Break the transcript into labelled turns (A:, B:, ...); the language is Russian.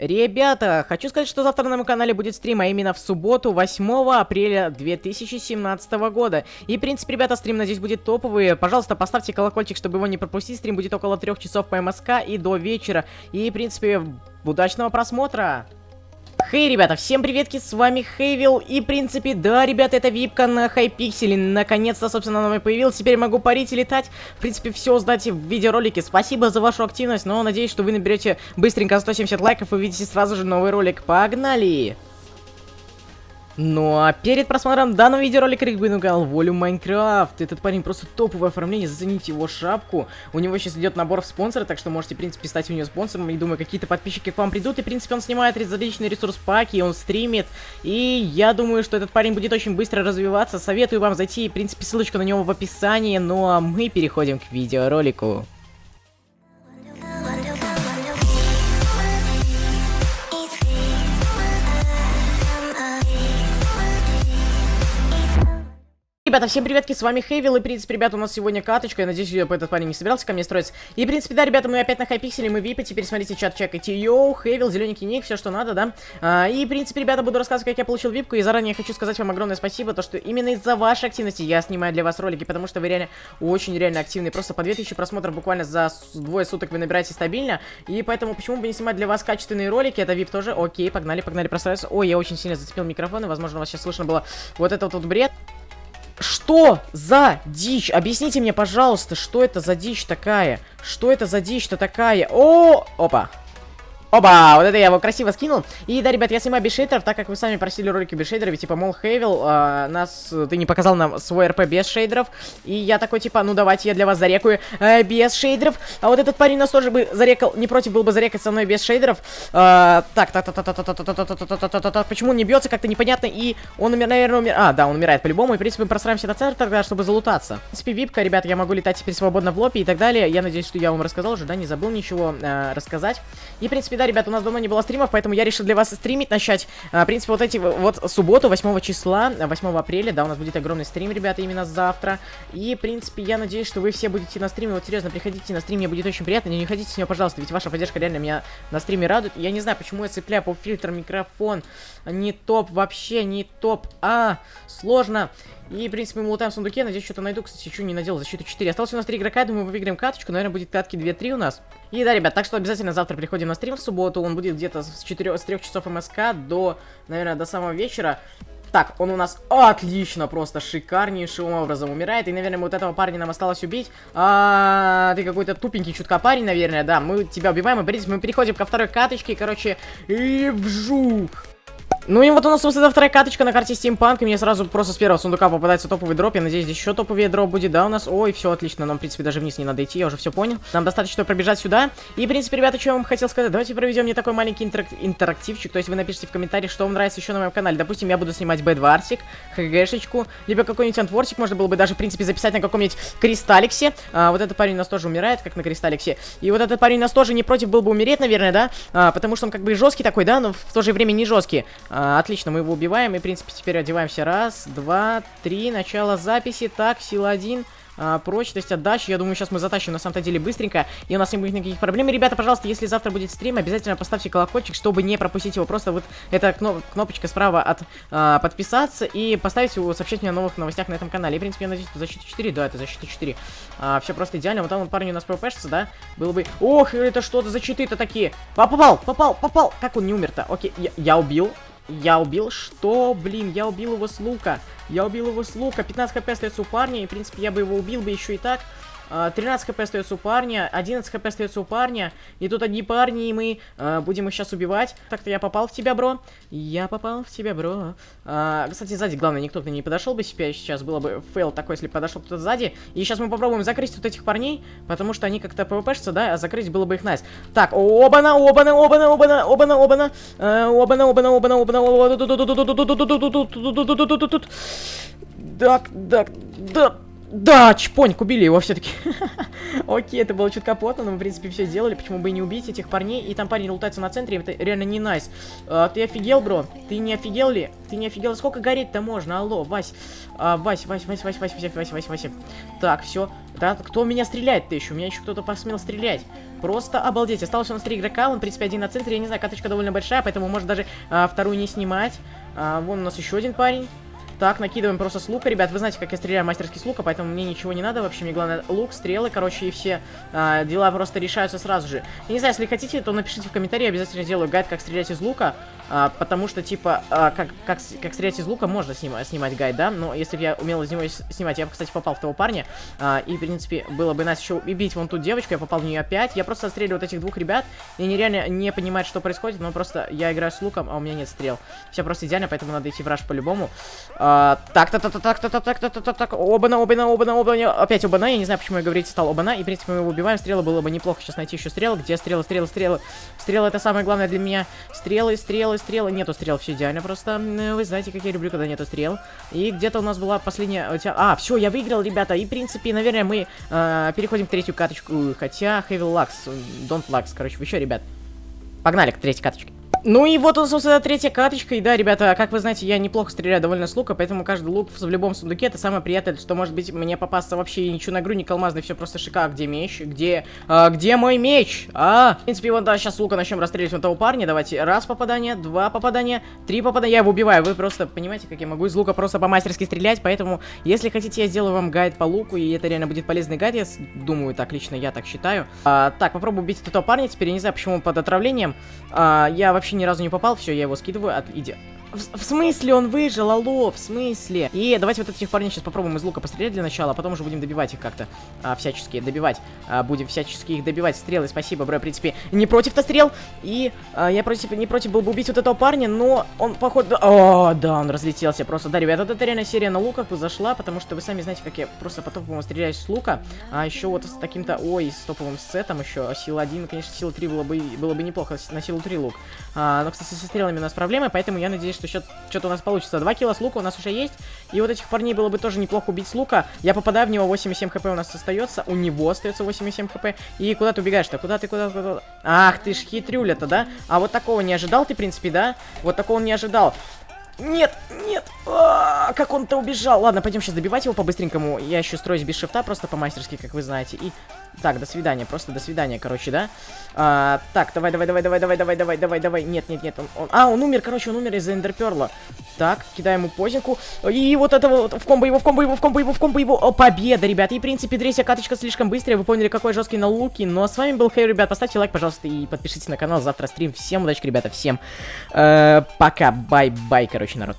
A: Ребята, хочу сказать, что завтра на моем канале будет стрим, а именно в субботу, 8 апреля 2017 года. И, в принципе, ребята, стрим, надеюсь, будет топовый. Пожалуйста, поставьте колокольчик, чтобы его не пропустить. Стрим будет около 3 часов по МСК и до вечера. И, в принципе, удачного просмотра! Хей, ребята, всем приветки, с вами Хейвил, и, в принципе, да, ребята, это випка на Хайпикселе, наконец-то, собственно, она появилась, теперь могу парить и летать, в принципе, все сдайте в видеоролике, спасибо за вашу активность, но надеюсь, что вы наберете быстренько 170 лайков и увидите сразу же новый ролик, погнали! Ну а перед просмотром данного видеоролика рекомендую на канал Волю Майнкрафт. Этот парень просто топовое оформление, зацените его шапку. У него сейчас идет набор в спонсоры, так что можете, в принципе, стать у него спонсором. И думаю, какие-то подписчики к вам придут. И, в принципе, он снимает различные ресурс-паки, он стримит. И я думаю, что этот парень будет очень быстро развиваться. Советую вам зайти, в принципе, ссылочка на него в описании. Ну а мы переходим к видеоролику. Ребята, всем приветки, с вами Хейвил, и, в принципе, ребята, у нас сегодня каточка, я надеюсь, этот парень не собирался ко мне строиться. И, в принципе, да, ребята, мы опять на хайпикселе, мы випы, теперь смотрите чат, чекайте, йоу, Хейвил, зелененький ник, все, что надо, да. А, и, в принципе, ребята, буду рассказывать, как я получил випку, и заранее хочу сказать вам огромное спасибо, то, что именно из-за вашей активности я снимаю для вас ролики, потому что вы реально очень реально активны, просто по 2000 просмотров буквально за двое суток вы набираете стабильно, и поэтому почему бы не снимать для вас качественные ролики, это вип тоже, окей, погнали, погнали, простраиваться. Ой, я очень сильно зацепил микрофон, и, возможно, вас сейчас слышно было вот этот вот бред. Что за дичь? Объясните мне, пожалуйста, что это за дичь такая? Что это за дичь-то такая? О, опа. Оба, вот это я его красиво скинул. И да, ребят, я снимаю без шейдеров, так как вы сами просили ролики без шейдеров, типа, мол, Хейвил, а, нас, ты не показал нам свой РП без шейдеров. И я такой, типа, ну давайте я для вас зарекаю э, без шейдеров. А вот этот парень нас тоже бы зарекал, не против был бы зарекать со мной без шейдеров. А, так, так, так, так, так, так, так, так, так, так, так, так, почему он не бьется, как-то непонятно. И он, наверное, умер... А, да, он умирает по-любому. И, в принципе, мы просраемся на центр тогда, чтобы залутаться. В принципе, випка, ребят, я могу летать теперь свободно в лобби и так далее. Я надеюсь, что я вам рассказал уже, да, не забыл ничего рассказать. И, в принципе, да, ребят, у нас давно не было стримов, поэтому я решил для вас стримить начать. А, в принципе, вот эти вот субботу, 8 числа, 8 апреля, да, у нас будет огромный стрим, ребята, именно завтра. И, в принципе, я надеюсь, что вы все будете на стриме. Вот серьезно, приходите на стрим, мне будет очень приятно. Не, не ходите с него, пожалуйста, ведь ваша поддержка реально меня на стриме радует. Я не знаю, почему я цепляю по фильтр микрофон. Не топ вообще, не топ. А, сложно. И, в принципе, мы лутаем в сундуке. Надеюсь, что-то найду. Кстати, еще не надел защиту 4. Осталось у нас 3 игрока. Думаю, мы выиграем каточку. Наверное, будет катки 2-3 у нас. И да, ребят, так что обязательно завтра приходим на стрим в субботу. Он будет где-то с 4 с 3 часов МСК до, наверное, до самого вечера. Так, он у нас отлично, просто шикарнейшим образом умирает. И, наверное, вот этого парня нам осталось убить. А, ты какой-то тупенький чутка парень, наверное, да. Мы тебя убиваем, и, мы переходим ко второй каточке, короче, и вжух. Ну и вот у нас эта вторая каточка на карте Steampunk, и мне сразу просто с первого сундука попадается топовый дроп, я надеюсь, здесь еще топовый дроп будет, да, у нас? Ой, все отлично, нам, в принципе, даже вниз не надо идти, я уже все понял. Нам достаточно пробежать сюда. И, в принципе, ребята, что я вам хотел сказать, давайте проведем мне такой маленький интерак интерактивчик, то есть вы напишите в комментариях, что вам нравится еще на моем канале. Допустим, я буду снимать Бэдварсик, ХГшечку, либо какой-нибудь антворсик, можно было бы даже, в принципе, записать на каком-нибудь Кристалликсе. А, вот этот парень у нас тоже умирает, как на Кристалликсе. И вот этот парень у нас тоже не против был бы умереть, наверное, да, а, потому что он как бы жесткий такой, да, но в то же время не жесткий. А, отлично, мы его убиваем. И, в принципе, теперь одеваемся. Раз, два, три. Начало записи. Так, сила один а, прочность, отдача. Я думаю, сейчас мы затащим на самом-то деле быстренько, и у нас не будет никаких проблем. И, ребята, пожалуйста, если завтра будет стрим, обязательно поставьте колокольчик, чтобы не пропустить его. Просто вот эта кноп кнопочка справа от а, подписаться и поставить сообщение о новых новостях на этом канале. И, в принципе, я надеюсь, это защита 4. Да, это защита 4. А, все просто идеально. Вот там вот парень у нас ПВПшится, да? Было бы... Ох, это что-то за читы-то такие. Попал, попал, попал. Как он не умер-то? Окей, я, я убил. Я убил? Что? Блин, я убил его с лука. Я убил его с лука. 15 хп остается у парня. И, в принципе, я бы его убил бы еще и так. 13 хп остается у парня, 11 хп остается у парня, и тут одни парни, и мы э, будем их сейчас убивать. Так-то я попал в тебя, бро. Я попал в тебя, бро. А, кстати, сзади, главное, никто не подошел бы себе сейчас. Было бы фейл такой, если подошел кто-то сзади. И сейчас мы попробуем закрыть вот этих парней, потому что они как-то пвпшатся, да, а закрыть было бы их найс. Так, оба-на, оба-на, оба-на, оба-на, оба-на, оба-на, оба-на, оба-на, оба-на, оба-на, так, так, так. Да, чпоньк, убили его все-таки. Окей, это было чутка потно, но мы, в принципе, все сделали. Почему бы и не убить этих парней? И там парень лутается на центре, это реально не найс. А, ты офигел, бро? Ты не офигел ли? Ты не офигел? Сколько гореть-то можно? Алло, Вась. А, Вась, Вась, Вась, Вась, Вась, Вась, Вась, Вась, Вась. Так, все. Да, кто меня стреляет-то еще? У меня еще кто-то посмел стрелять. Просто обалдеть. Осталось у нас три игрока, он, в принципе, один на центре. Я не знаю, каточка довольно большая, поэтому может даже а, вторую не снимать. Вон у нас еще один парень. Так, накидываем просто с лука, ребят. Вы знаете, как я стреляю мастерски с лука, поэтому мне ничего не надо. Вообще, мне главное лук, стрелы, короче, и все а, дела просто решаются сразу же. Я не знаю, если хотите, то напишите в комментарии, обязательно сделаю гайд, как стрелять из лука. А, потому что, типа, а, как, как, как стрелять из лука можно снимать, снимать гайд, да? Но если бы я умел из него снимать, я бы, кстати, попал в того парня. А, и, в принципе, было бы нас еще убить вон тут девочку, я попал в нее опять. Я просто отстреливаю вот этих двух ребят. И нереально не понимать, что происходит, но просто я играю с луком, а у меня нет стрел. Все просто идеально, поэтому надо идти в раш по-любому. А, так, так, так, так, так, так, так, так, так, так, так, оба-на, оба-на, оба-на, оба-на, опять оба-на, я не знаю, почему я говорить стал оба-на, и, в принципе, мы его убиваем, стрелы было бы неплохо сейчас найти еще стрелы, где стрелы, стрелы, стрелы, стрелы это самое главное для меня, стрелы, стрелы, стрелы, нету стрел, все идеально просто, вы знаете, как я люблю, когда нету стрел, и где-то у нас была последняя, а, все, я выиграл, ребята, и, в принципе, наверное, мы э, переходим к третью каточку, хотя, Heavy Lux, Don't Lux, короче, еще, ребят, погнали к третьей каточке. Ну и вот нас, собственно, третья каточка. И да, ребята, как вы знаете, я неплохо стреляю довольно с лука, поэтому каждый лук в любом сундуке это самое приятное, что может быть мне попасться вообще ничего на игру, не калмазный, все просто шика. Где меч? Где, а, где мой меч? А, в принципе, вот да, сейчас лука начнем расстреливать вот того парня. Давайте, раз попадание, два попадания, три попадания. Я его убиваю. Вы просто понимаете, как я могу из лука просто по-мастерски стрелять, поэтому, если хотите, я сделаю вам гайд по луку, и это реально будет полезный гайд, я думаю, так лично я так считаю. А, так, попробую убить этого парня. Теперь я не знаю, почему он под отравлением. А, я вообще ни разу не попал, все, я его скидываю, от... иди. В, в смысле он выжил, алло, в смысле? И давайте вот этих парней сейчас попробуем из лука пострелять для начала, а потом уже будем добивать их как-то, а, всячески добивать. А, будем всячески их добивать. Стрелы, спасибо, бро, в принципе, не против-то стрел. И а, я против, не против был бы убить вот этого парня, но он, походу... О, да, он разлетелся просто. Да, ребята, эта реально серия на луках зашла, потому что вы сами знаете, как я просто по топовому стреляю с лука. А еще вот с таким-то, ой, с топовым сетом еще, сила 1, конечно, сила 3 было бы, было бы неплохо, на силу 3 лук. А, но, кстати, со стрелами у нас проблемы, поэтому я надеюсь, что что-то у нас получится. Два килла с лука у нас уже есть. И вот этих парней было бы тоже неплохо убить с лука. Я попадаю в него, 8,7 хп у нас остается. У него остается 8,7 хп. И куда ты убегаешь-то? Куда ты, куда, куда? Ах, ты ж хитрюля-то, да? А вот такого не ожидал ты, в принципе, да? Вот такого не ожидал. Нет, нет, -а, как он-то убежал. Ладно, пойдем сейчас добивать его по-быстренькому. Я еще строюсь без шифта, просто по-мастерски, как вы знаете. И так, до свидания, просто до свидания, короче, да? А, так, давай, давай, давай, давай, давай, давай, давай, давай, давай. Нет, нет, нет, он, он... А, он умер, короче, он умер из-за эндерперла. Так, кидаем ему позинку. И вот этого вот, в комбо его, в комбо его, в комбо его, в комбо его. О, победа, ребят. И, в принципе, третья каточка слишком быстрая. Вы поняли, какой жесткий на луки. Но с вами был Хей, ребят. Поставьте лайк, пожалуйста, и подпишитесь на канал. Завтра стрим. Всем удачи, ребята, всем. Э, пока, бай-бай, короче, народ.